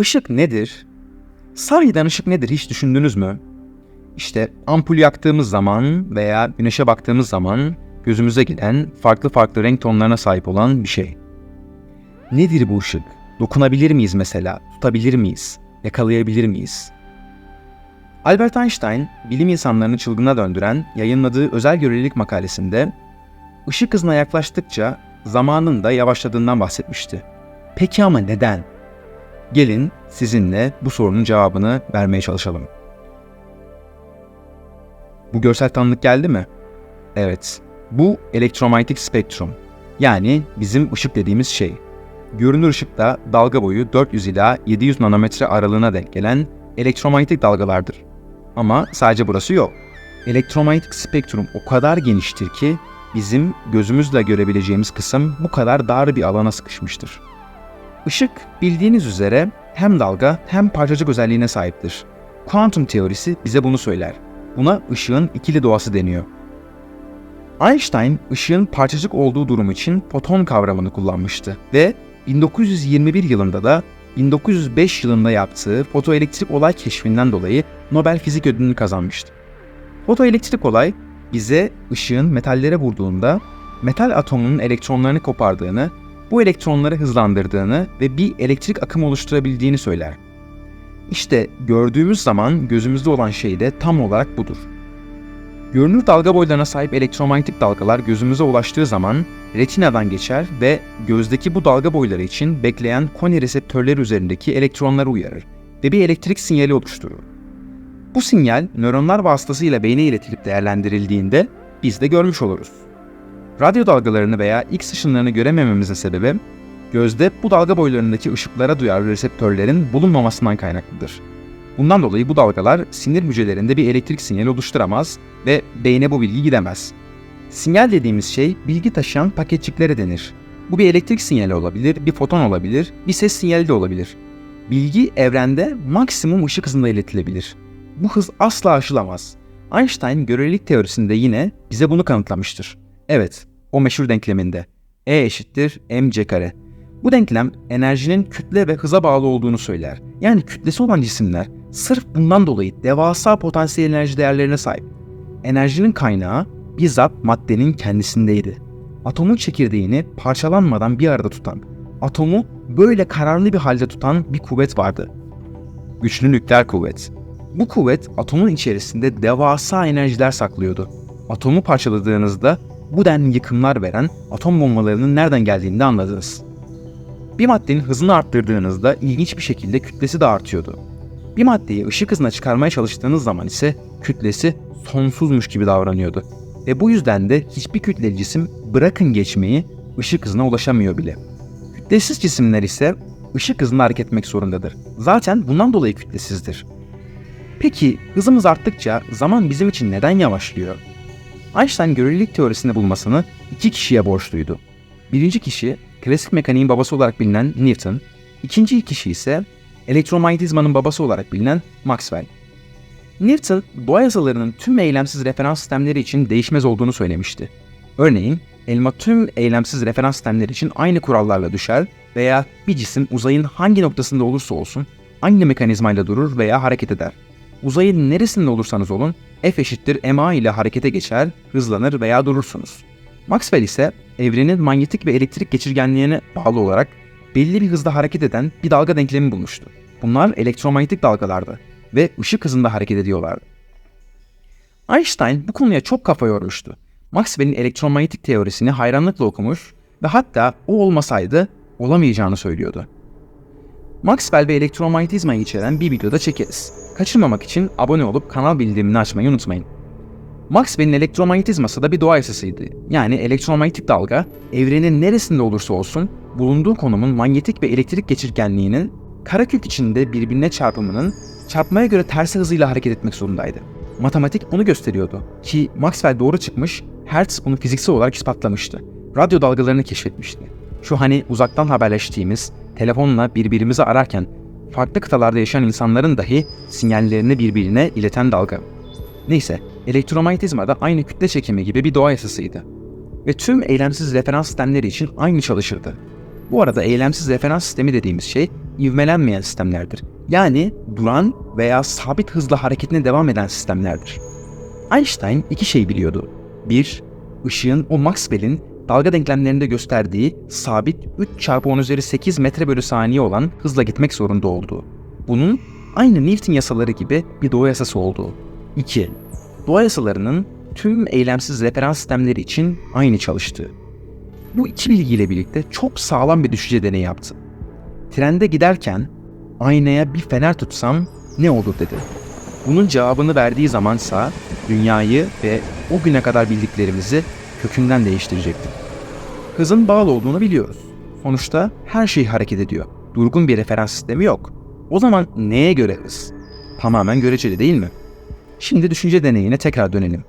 Işık nedir? Sahiden ışık nedir hiç düşündünüz mü? İşte ampul yaktığımız zaman veya güneşe baktığımız zaman gözümüze giden farklı farklı renk tonlarına sahip olan bir şey. Nedir bu ışık? Dokunabilir miyiz mesela? Tutabilir miyiz? Yakalayabilir miyiz? Albert Einstein, bilim insanlarını çılgına döndüren yayınladığı özel görelilik makalesinde ışık hızına yaklaştıkça zamanın da yavaşladığından bahsetmişti. Peki ama neden? Gelin sizinle bu sorunun cevabını vermeye çalışalım. Bu görsel tanımlık geldi mi? Evet. Bu elektromanyetik spektrum. Yani bizim ışık dediğimiz şey. Görünür ışıkta dalga boyu 400 ila 700 nanometre aralığına denk gelen elektromanyetik dalgalardır. Ama sadece burası yok. Elektromanyetik spektrum o kadar geniştir ki bizim gözümüzle görebileceğimiz kısım bu kadar dar bir alana sıkışmıştır. Işık bildiğiniz üzere hem dalga hem parçacık özelliğine sahiptir. Kuantum teorisi bize bunu söyler. Buna ışığın ikili doğası deniyor. Einstein ışığın parçacık olduğu durum için foton kavramını kullanmıştı ve 1921 yılında da 1905 yılında yaptığı fotoelektrik olay keşfinden dolayı Nobel Fizik Ödülünü kazanmıştı. Fotoelektrik olay bize ışığın metallere vurduğunda metal atomunun elektronlarını kopardığını, bu elektronları hızlandırdığını ve bir elektrik akımı oluşturabildiğini söyler. İşte gördüğümüz zaman gözümüzde olan şey de tam olarak budur. Görünür dalga boylarına sahip elektromanyetik dalgalar gözümüze ulaştığı zaman retinadan geçer ve gözdeki bu dalga boyları için bekleyen koni reseptörleri üzerindeki elektronları uyarır ve bir elektrik sinyali oluşturur. Bu sinyal nöronlar vasıtasıyla beyne iletilip değerlendirildiğinde biz de görmüş oluruz. Radyo dalgalarını veya X ışınlarını göremememizin sebebi gözde bu dalga boylarındaki ışıklara duyarlı reseptörlerin bulunmamasından kaynaklıdır. Bundan dolayı bu dalgalar sinir hücrelerinde bir elektrik sinyali oluşturamaz ve beyne bu bilgi gidemez. Sinyal dediğimiz şey bilgi taşıyan paketçiklere denir. Bu bir elektrik sinyali olabilir, bir foton olabilir, bir ses sinyali de olabilir. Bilgi evrende maksimum ışık hızında iletilebilir. Bu hız asla aşılamaz. Einstein görelilik teorisinde yine bize bunu kanıtlamıştır. Evet, o meşhur denkleminde. E eşittir mc kare. Bu denklem enerjinin kütle ve hıza bağlı olduğunu söyler. Yani kütlesi olan cisimler sırf bundan dolayı devasa potansiyel enerji değerlerine sahip. Enerjinin kaynağı bizzat maddenin kendisindeydi. Atomun çekirdeğini parçalanmadan bir arada tutan, atomu böyle kararlı bir halde tutan bir kuvvet vardı. Güçlü nükleer kuvvet. Bu kuvvet atomun içerisinde devasa enerjiler saklıyordu. Atomu parçaladığınızda bu denli yıkımlar veren atom bombalarının nereden geldiğini de anladınız. Bir maddenin hızını arttırdığınızda ilginç bir şekilde kütlesi de artıyordu. Bir maddeyi ışık hızına çıkarmaya çalıştığınız zaman ise kütlesi sonsuzmuş gibi davranıyordu. Ve bu yüzden de hiçbir kütleli cisim bırakın geçmeyi ışık hızına ulaşamıyor bile. Kütlesiz cisimler ise ışık hızında hareket etmek zorundadır. Zaten bundan dolayı kütlesizdir. Peki hızımız arttıkça zaman bizim için neden yavaşlıyor? Einstein görelilik teorisini bulmasını iki kişiye borçluydu. Birinci kişi klasik mekaniğin babası olarak bilinen Newton, ikinci kişi ise elektromanyetizmanın babası olarak bilinen Maxwell. Newton, doğa yasalarının tüm eylemsiz referans sistemleri için değişmez olduğunu söylemişti. Örneğin, elma tüm eylemsiz referans sistemleri için aynı kurallarla düşer veya bir cisim uzayın hangi noktasında olursa olsun aynı mekanizmayla durur veya hareket eder. Uzayın neresinde olursanız olun F eşittir ma ile harekete geçer, hızlanır veya durursunuz. Maxwell ise evrenin manyetik ve elektrik geçirgenliğine bağlı olarak belli bir hızda hareket eden bir dalga denklemi bulmuştu. Bunlar elektromanyetik dalgalardı ve ışık hızında hareket ediyorlardı. Einstein bu konuya çok kafa yormuştu. Maxwell'in elektromanyetik teorisini hayranlıkla okumuş ve hatta o olmasaydı olamayacağını söylüyordu. Maxwell ve elektromanyetizmayı içeren bir videoda çekeriz. Kaçırmamak için abone olup kanal bildirimini açmayı unutmayın. Maxwell'in elektromanyetizması da bir doğa yasasıydı. Yani elektromanyetik dalga evrenin neresinde olursa olsun bulunduğu konumun manyetik ve elektrik geçirgenliğinin karekök içinde birbirine çarpımının çarpmaya göre tersi hızıyla hareket etmek zorundaydı. Matematik bunu gösteriyordu ki Maxwell doğru çıkmış, Hertz bunu fiziksel olarak ispatlamıştı. Radyo dalgalarını keşfetmişti. Şu hani uzaktan haberleştiğimiz, telefonla birbirimizi ararken farklı kıtalarda yaşayan insanların dahi sinyallerini birbirine ileten dalga. Neyse, elektromanyetizma da aynı kütle çekimi gibi bir doğa yasasıydı. Ve tüm eylemsiz referans sistemleri için aynı çalışırdı. Bu arada eylemsiz referans sistemi dediğimiz şey ivmelenmeyen sistemlerdir. Yani duran veya sabit hızla hareketine devam eden sistemlerdir. Einstein iki şey biliyordu. Bir, ışığın o Maxwell'in dalga denklemlerinde gösterdiği sabit 3 çarpı 10 üzeri 8 metre bölü saniye olan hızla gitmek zorunda olduğu. Bunun aynı Newton yasaları gibi bir doğa yasası olduğu. 2. Doğa yasalarının tüm eylemsiz referans sistemleri için aynı çalıştığı. Bu iki bilgiyle birlikte çok sağlam bir düşünce deneyi yaptı. Trende giderken aynaya bir fener tutsam ne olur dedi. Bunun cevabını verdiği zamansa dünyayı ve o güne kadar bildiklerimizi kökünden değiştirecekti. Hızın bağlı olduğunu biliyoruz. Sonuçta her şey hareket ediyor. Durgun bir referans sistemi yok. O zaman neye göre hız? Tamamen göreceli değil mi? Şimdi düşünce deneyine tekrar dönelim.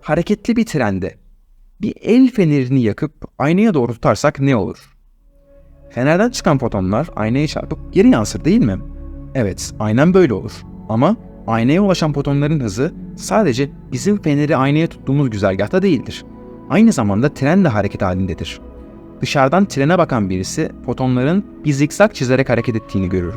Hareketli bir trende bir el fenerini yakıp aynaya doğru tutarsak ne olur? Fenerden çıkan fotonlar aynaya çarpıp geri yansır değil mi? Evet, aynen böyle olur. Ama aynaya ulaşan fotonların hızı sadece bizim feneri aynaya tuttuğumuz güzergahta değildir. Aynı zamanda tren de hareket halindedir. Dışarıdan trene bakan birisi fotonların bir zikzak çizerek hareket ettiğini görür.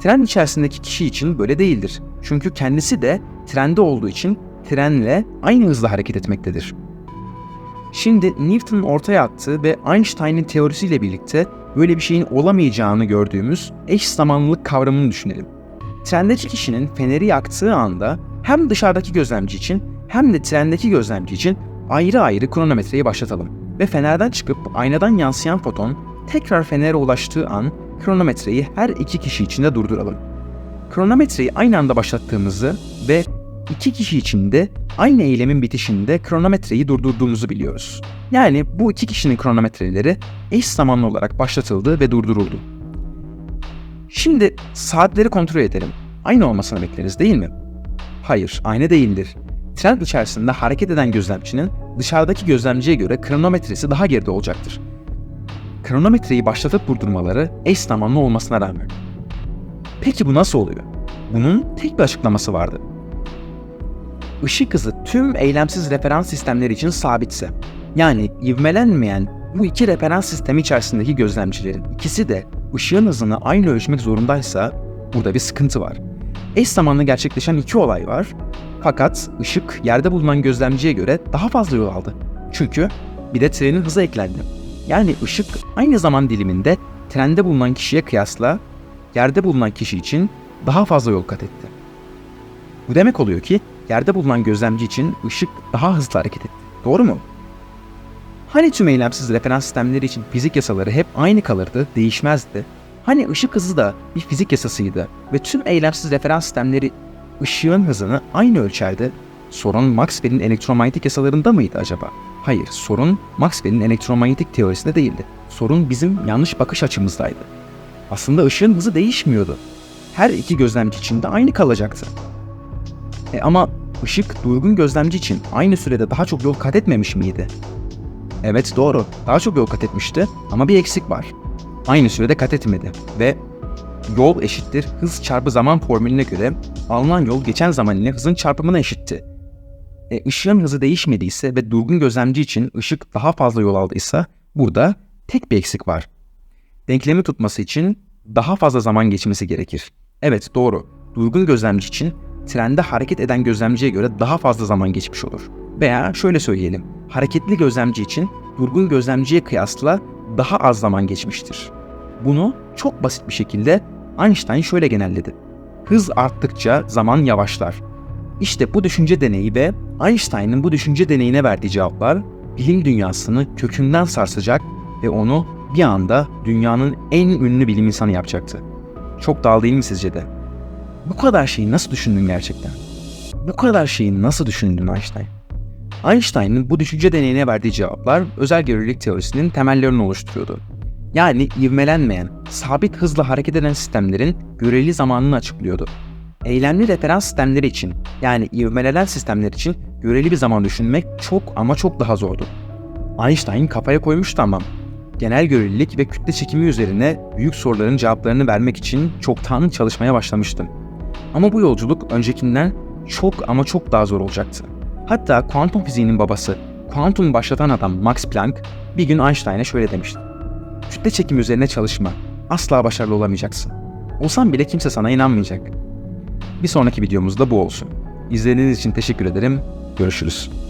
Tren içerisindeki kişi için böyle değildir. Çünkü kendisi de trende olduğu için trenle aynı hızla hareket etmektedir. Şimdi Newton'un ortaya attığı ve Einstein'ın teorisiyle birlikte böyle bir şeyin olamayacağını gördüğümüz eş zamanlılık kavramını düşünelim. Trendeki kişinin feneri yaktığı anda hem dışarıdaki gözlemci için hem de trendeki gözlemci için ayrı ayrı kronometreyi başlatalım ve fenerden çıkıp aynadan yansıyan foton tekrar fenere ulaştığı an kronometreyi her iki kişi için de durduralım. Kronometreyi aynı anda başlattığımızı ve iki kişi için de aynı eylemin bitişinde kronometreyi durdurduğumuzu biliyoruz. Yani bu iki kişinin kronometreleri eş zamanlı olarak başlatıldı ve durduruldu. Şimdi saatleri kontrol edelim. Aynı olmasını bekleriz değil mi? Hayır, aynı değildir. Trend içerisinde hareket eden gözlemcinin dışarıdaki gözlemciye göre kronometresi daha geride olacaktır. Kronometreyi başlatıp durdurmaları eş zamanlı olmasına rağmen. Peki bu nasıl oluyor? Bunun tek bir açıklaması vardı. Işık hızı tüm eylemsiz referans sistemleri için sabitse, yani ivmelenmeyen bu iki referans sistemi içerisindeki gözlemcilerin ikisi de ışığın hızını aynı ölçmek zorundaysa burada bir sıkıntı var. Eş zamanlı gerçekleşen iki olay var fakat ışık yerde bulunan gözlemciye göre daha fazla yol aldı. Çünkü bir de trenin hızı eklendi. Yani ışık aynı zaman diliminde trende bulunan kişiye kıyasla yerde bulunan kişi için daha fazla yol kat etti. Bu demek oluyor ki yerde bulunan gözlemci için ışık daha hızlı hareket etti. Doğru mu? Hani tüm eylemsiz referans sistemleri için fizik yasaları hep aynı kalırdı, değişmezdi. Hani ışık hızı da bir fizik yasasıydı ve tüm eylemsiz referans sistemleri ışığın hızını aynı ölçerdi. Sorun Maxwell'in elektromanyetik yasalarında mıydı acaba? Hayır, sorun Maxwell'in elektromanyetik teorisinde değildi. Sorun bizim yanlış bakış açımızdaydı. Aslında ışığın hızı değişmiyordu. Her iki gözlemci için de aynı kalacaktı. E ama ışık durgun gözlemci için aynı sürede daha çok yol kat etmemiş miydi? Evet doğru, daha çok yol kat etmişti ama bir eksik var. Aynı sürede kat etmedi ve yol eşittir hız çarpı zaman formülüne göre alınan yol geçen zaman ile hızın çarpımına eşitti. E, ışığın hızı değişmediyse ve durgun gözlemci için ışık daha fazla yol aldıysa burada tek bir eksik var. Denklemi tutması için daha fazla zaman geçmesi gerekir. Evet doğru. Durgun gözlemci için trende hareket eden gözlemciye göre daha fazla zaman geçmiş olur. Veya şöyle söyleyelim. Hareketli gözlemci için durgun gözlemciye kıyasla daha az zaman geçmiştir. Bunu çok basit bir şekilde Einstein şöyle genelledi. Hız arttıkça zaman yavaşlar. İşte bu düşünce deneyi ve Einstein'ın bu düşünce deneyine verdiği cevaplar bilim dünyasını kökünden sarsacak ve onu bir anda dünyanın en ünlü bilim insanı yapacaktı. Çok dal değil mi sizce de? Bu kadar şeyi nasıl düşündün gerçekten? Bu kadar şeyi nasıl düşündün Einstein? Einstein'ın bu düşünce deneyine verdiği cevaplar özel görelilik teorisinin temellerini oluşturuyordu. Yani ivmelenmeyen, sabit hızla hareket eden sistemlerin göreli zamanını açıklıyordu. Eylemli referans sistemleri için yani ivmelenen sistemler için göreli bir zaman düşünmek çok ama çok daha zordu. Einstein kafaya koymuştu tamam. Genel görelilik ve kütle çekimi üzerine büyük soruların cevaplarını vermek için çoktan çalışmaya başlamıştım. Ama bu yolculuk öncekinden çok ama çok daha zor olacaktı. Hatta kuantum fiziğinin babası, kuantum başlatan adam Max Planck bir gün Einstein'e şöyle demişti. Kütle çekimi üzerine çalışma asla başarılı olamayacaksın. Olsan bile kimse sana inanmayacak. Bir sonraki videomuzda bu olsun. İzlediğiniz için teşekkür ederim. Görüşürüz.